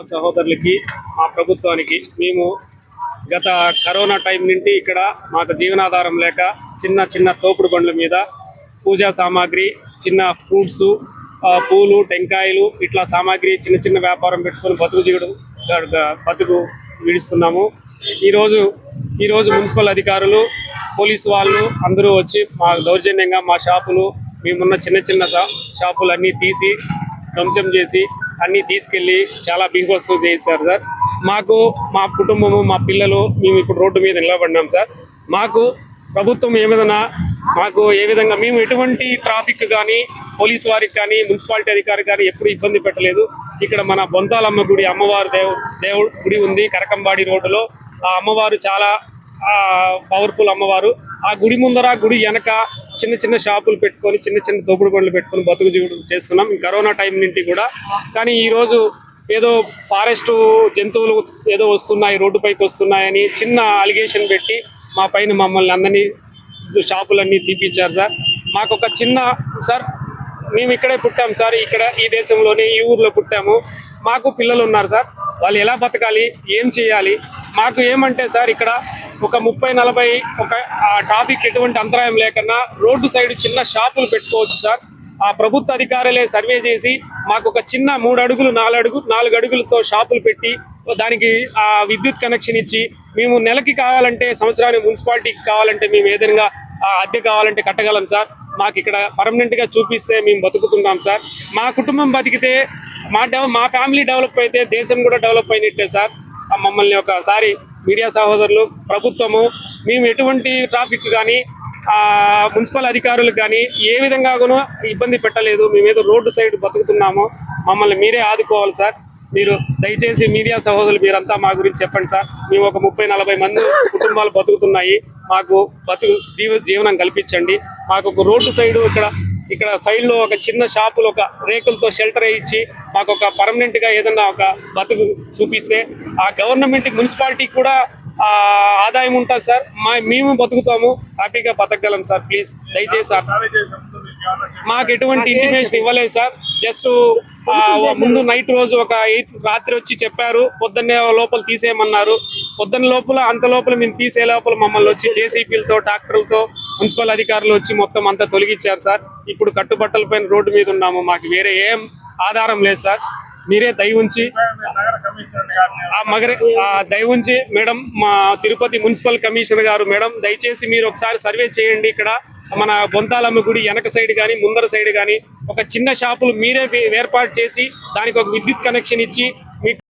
సహోదరులకి మా ప్రభుత్వానికి మేము గత కరోనా టైం నుండి ఇక్కడ మాకు జీవనాధారం లేక చిన్న చిన్న తోపుడు బండ్ల మీద పూజా సామాగ్రి చిన్న ఫ్రూట్స్ పూలు టెంకాయలు ఇట్లా సామాగ్రి చిన్న చిన్న వ్యాపారం పెట్టుకొని బతుకు దిగడం బతుకు విడుస్తున్నాము. ఈరోజు ఈరోజు మున్సిపల్ అధికారులు పోలీసు వాళ్ళు అందరూ వచ్చి మా దౌర్జన్యంగా మా షాపులు మేమున్న చిన్న చిన్న షాపులు అన్నీ తీసి ధ్వంసం చేసి అన్నీ తీసుకెళ్ళి చాలా బీభత్సం చేశారు సార్. మాకు మా కుటుంబము మా పిల్లలు మేము ఇప్పుడు రోడ్డు మీద నిలబడినాం సార్. మాకు ప్రభుత్వం ఏ విధంగా మాకు ఏ విధంగా మేము ఎటువంటి ట్రాఫిక్ కానీ పోలీసు వారికి కానీ మున్సిపాలిటీ అధికారి కానీ ఎప్పుడు ఇబ్బంది పెట్టలేదు. ఇక్కడ మన బొంతాలమ్మ గుడి అమ్మవారు దేవు దేవుడు గుడి ఉంది కరకంబాడి రోడ్డులో. ఆ అమ్మవారు చాలా పవర్ఫుల్ అమ్మవారు. ఆ గుడి ముందర గుడి వెనక చిన్న చిన్న షాపులు పెట్టుకొని చిన్న చిన్న దోపుడు బండ్లు పెట్టుకొని బతుకు చేస్తున్నాం. కరోనా టైం నుండి కూడా. కానీ ఈరోజు ఏదో ఫారెస్ట్ జంతువులు ఏదో వస్తున్నాయి రోడ్డుపైకి వస్తున్నాయని చిన్న అలిగేషన్ పెట్టి మా పైన మమ్మల్ని అందరినీ షాపులన్నీ తీపిచ్చారు సార్. మాకు ఒక చిన్న సార్ మేము ఇక్కడే పుట్టాము సార్. ఇక్కడ ఈ దేశంలోనే ఈ ఊర్లో పుట్టాము. మాకు పిల్లలు ఉన్నారు సార్. వాళ్ళు ఎలా బతకాలి? ఏం చేయాలి? మాకు ఏమంటే సార్ ఇక్కడ ఒక ముప్పై నలభై ఒక ట్రాఫిక్ ఎటువంటి అంతరాయం లేకుండా రోడ్డు సైడ్ చిన్న షాపులు పెట్టుకోవచ్చు సార్. ఆ ప్రభుత్వ అధికారులే సర్వే చేసి మాకు ఒక చిన్న మూడు అడుగులు నాలుగు అడుగు నాలుగు అడుగులతో షాపులు పెట్టి దానికి ఆ విద్యుత్ కనెక్షన్ ఇచ్చి మేము నెలకి కావాలంటే సంవత్సరానికి మున్సిపాలిటీకి కావాలంటే మేము ఏదైనా అద్దె కావాలంటే కట్టగలం సార్. మాకు ఇక్కడ పర్మనెంట్గా చూపిస్తే మేము బతుకుతున్నాం సార్. మా కుటుంబం బతికితే మా డెవ మా ఫ్యామిలీ డెవలప్ అయితే దేశం కూడా డెవలప్ అయినట్టే సార్. మమ్మల్ని ఒకసారి మీడియా సహోదరులు ప్రభుత్వము మేము ఎటువంటి ట్రాఫిక్ కానీ మున్సిపల్ అధికారులకు కానీ ఏ విధంగా కూడా ఇబ్బంది పెట్టలేదు. మేమేదో రోడ్డు సైడ్ బతుకుతున్నాము. మమ్మల్ని మీరే ఆదుకోవాలి సార్. మీరు దయచేసి మీడియా సహోదరులు మీరంతా మా గురించి చెప్పండి సార్. మేము ఒక ముప్పై నలభై మంది కుటుంబాలు బతుకుతున్నాయి. మాకు బతుకు జీవ జీవనం కల్పించండి. మాకు ఒక రోడ్డు సైడు ఇక్కడ ఇక్కడ సైడ్లో ఒక చిన్న షాపులు ఒక రేకులతో షెల్టర్ ఇచ్చి మాకు ఒక పర్మనెంట్గా ఏదన్నా ఒక బతుకు చూపిస్తే ఆ గవర్నమెంట్ మున్సిపాలిటీకి కూడా ఆ ఆదాయం ఉంటుంది సార్. మా మేము బతుకుతాము. హ్యాపీగా బతకగలం సార్. ప్లీజ్ దయచేసి సార్ మాకు ఎటువంటి ఇంటిమేషన్ ఇవ్వలేదు సార్. జస్ట్ ముందు నైట్ రోజు ఒక ఎయిట్ రాత్రి వచ్చి చెప్పారు. పొద్దున్నే లోపల తీసేయమన్నారు. పొద్దున్న లోపల అంత లోపల మేము తీసే లోపల మమ్మల్ని వచ్చి జేసీపీలతో ట్రాక్టర్లతో మున్సిపల్ అధికారులు వచ్చి మొత్తం అంతా తొలగించారు సార్. ఇప్పుడు కట్టుబట్టల పైన రోడ్డు మీద ఉన్నాము. మాకు వేరే ఏం ఆధారం లేదు సార్. మీరే దయ ఉంచి ఆ మగర ఆ దయ ఉంచి మేడం మా Tirupati municipal commissioner garu madam దయచేసి మీరు ఒకసారి సర్వే చేయండి ఇక్కడ. మన బొంతాలమ్మ గుడి వెనక సైడ్ కానీ ముందర సైడ్ కానీ ఒక చిన్న షాపులు మీరే ఏర్పాటు చేసి దానికి ఒక విద్యుత్ కనెక్షన్ ఇచ్చి మీకు